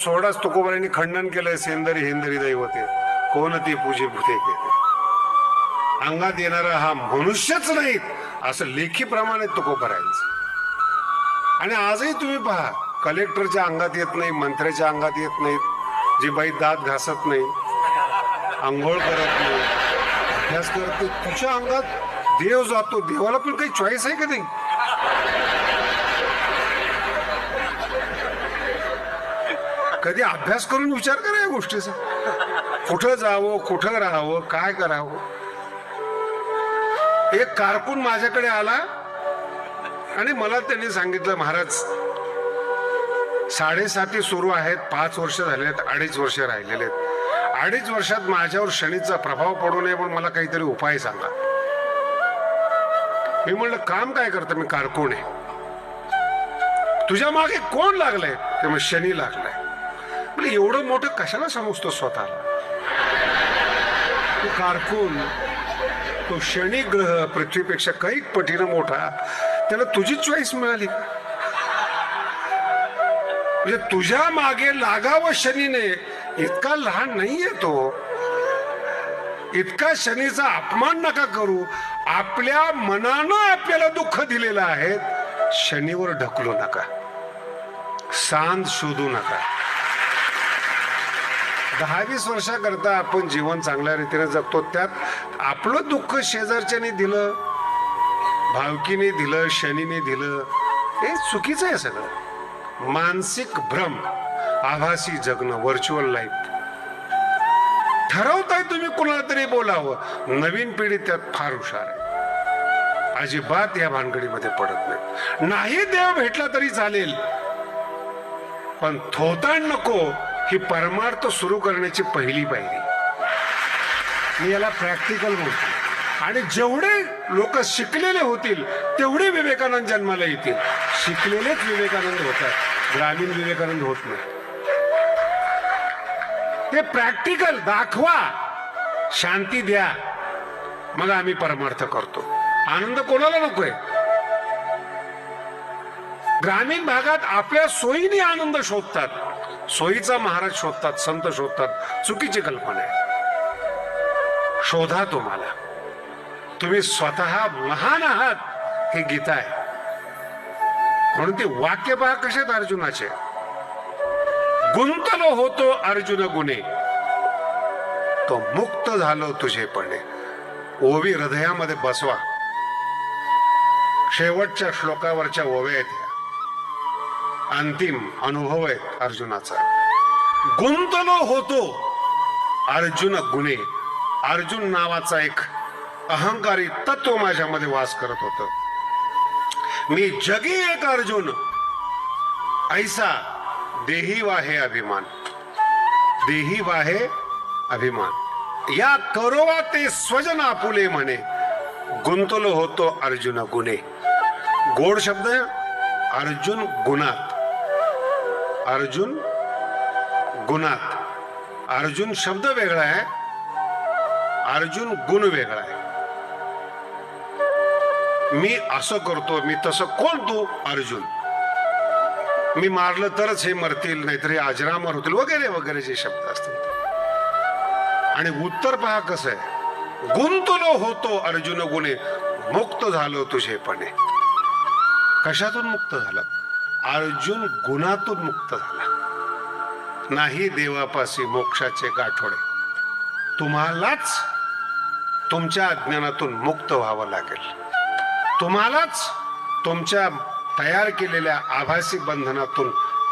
सोडाच तुकोबारांनी खंडन केलंय सेंदरी हिंदरी दैवते. कोण ती पूजे भूते अंगात येणारा हा मनुष्यच नाही असं लेखी प्रमाणे तुकोबारांचं आणि आजही तुम्ही पहा कलेक्टरच्या अंगात येत नाही मंत्र्याच्या अंगात येत नाहीत जी बाई दात घासत नाही आंघोळ करत नाही. अभ्यास करत नाही. तुझ्या अंगात देव जातो देवाला पण काही चॉईस आहे का नाही? कधी अभ्यास करून विचार करा या गोष्टीचा. कुठं जावं कुठं राहावं काय करावं? एक कारकून माझ्याकडे आला आणि मला त्यांनी सांगितलं महाराज साडेसाती सुरू आहेत पाच वर्ष झालेत अडीच वर्ष राहिलेले आहेत. अडीच वर्षात माझ्यावर शनीचा प्रभाव पडू नये म्हणून मला काहीतरी उपाय सांगा. मी म्हणलं काम काय करतं? मी कारकून आहे. तुझ्या मागे कोण लागलंय? ते मग शनी लागलाय. म्हणजे एवढं मोठं कशाला समजतो स्वतःला? तो कारकून तो शनी ग्रह पृथ्वीपेक्षा काही पटीनं मोठा त्याला तुझी चॉईस मिळाली. म्हणजे तुझ्या मागे लागावं शनीने इतका लहान नाहीये तो. इतका शनीचा अपमान नका करू. आपल्या मनानं आपल्याला दुःख दिलेलं आहे. शनीवर ढकलू नका. सांद शोधू नका. दहा वीस वर्षाकरता आपण जीवन चांगल्या रीतीने जगतो त्यात आपलं दुःख शेजारच्याने दिलं भावकीने दिलं शनीने दिलं हे चुकीचं आहे सगळं. मानसिक भ्रम आभासी जगणं व्हर्च्युअल लाईफ ठरवताय तुम्ही कुणाला तरी बोलावं. नवीन पिढी त्यात फार हुशार आहे. अजिबात या भानगडीमध्ये पडत नाही. नाही देव भेटला तरी चालेल. पण थोताण नको. ही परमार्थ सुरू करण्याची पहिली पायरी. मी याला प्रॅक्टिकल बोलतो. आणि जेवढे लोक शिकलेले होतील तेवढे विवेकानंद जन्माला येतील. शिकलेलेच विवेकानंद होतात. ग्रामीण विवेकानंद होत नाही. ते प्रॅक्टिकल दाखवा. शांती द्या. मग आम्ही परमार्थ करतो. आनंद कोणाला नकोय? ग्रामीण भागात आपल्या सोयीने आनंद शोधतात. सोयीचा महाराज शोधतात संत शोधतात. चुकीची कल्पना आहे. शोधा तुम्हाला. तुम्ही स्वतः महान आहात हे गीता आहे. म्हणून ते वाक्य पहा कशात अर्जुनाचे. गुंतलो होतो अर्जुन गुणे तो मुक्त झालो तुझेपणे. ओवी हृदयामध्ये बसवा. शेवटच्या श्लोकावरच्या ओव्या आहेत. अंतिम अनुभव आहे अर्जुनाचा. गुंतलो होतो अर्जुन गुणे अर्जुन नावाचा एक अहंकारी तत्व माझ्यामध्ये वास करत होत. मी जगी एक अर्जुन. ऐसा देही वाहे अभिमान. देही वाहे अभिमान. या करोवा ते स्वजन आपुले म्हणे. गुंतलो होतो अर्जुन गुणे गोड शब्द अर्जुन गुणात. अर्जुन गुणात. अर्जुन शब्द वेगळा आहे. अर्जुन गुण वेगळा आहे. मी असं करतो मी तसं कोण तू? अर्जुन. मी मारलं तरच हे मरतील नाहीतर हे अजरामर होतील वगैरे वगैरे जे शब्द असतील. आणि उत्तर पहा कसं आहे. गुंतलो होतो अर्जुन गुणे. मुक्त झालो तुझेपणे. कशातून मुक्त झाला अर्जुन गुणातून मुक्त झाला. नाही देवापासी मोक्षाचे गाठोडे. तुम्हालाच तुमच्या अज्ञानातून मुक्त व्हावं लागेल. तुम्हालाच तुमच्या तयार केलेल्या आभासी बंधनातून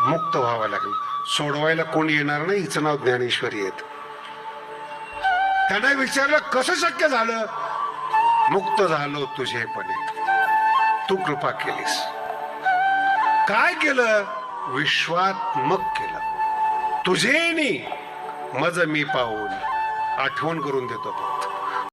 मुक्त व्हावं लागेल. सोडवायला कोणी येणार नाही हिचं नाव ज्ञानेश्वरी येत त्यांना विचारलं कसं शक्य झालं? मुक्त झालो तुझेपणे. तू कृपा केलीस. काय केलं? विश्वात्मक केलं. तुझेनी मज मी पाहून आठवण करून देतो.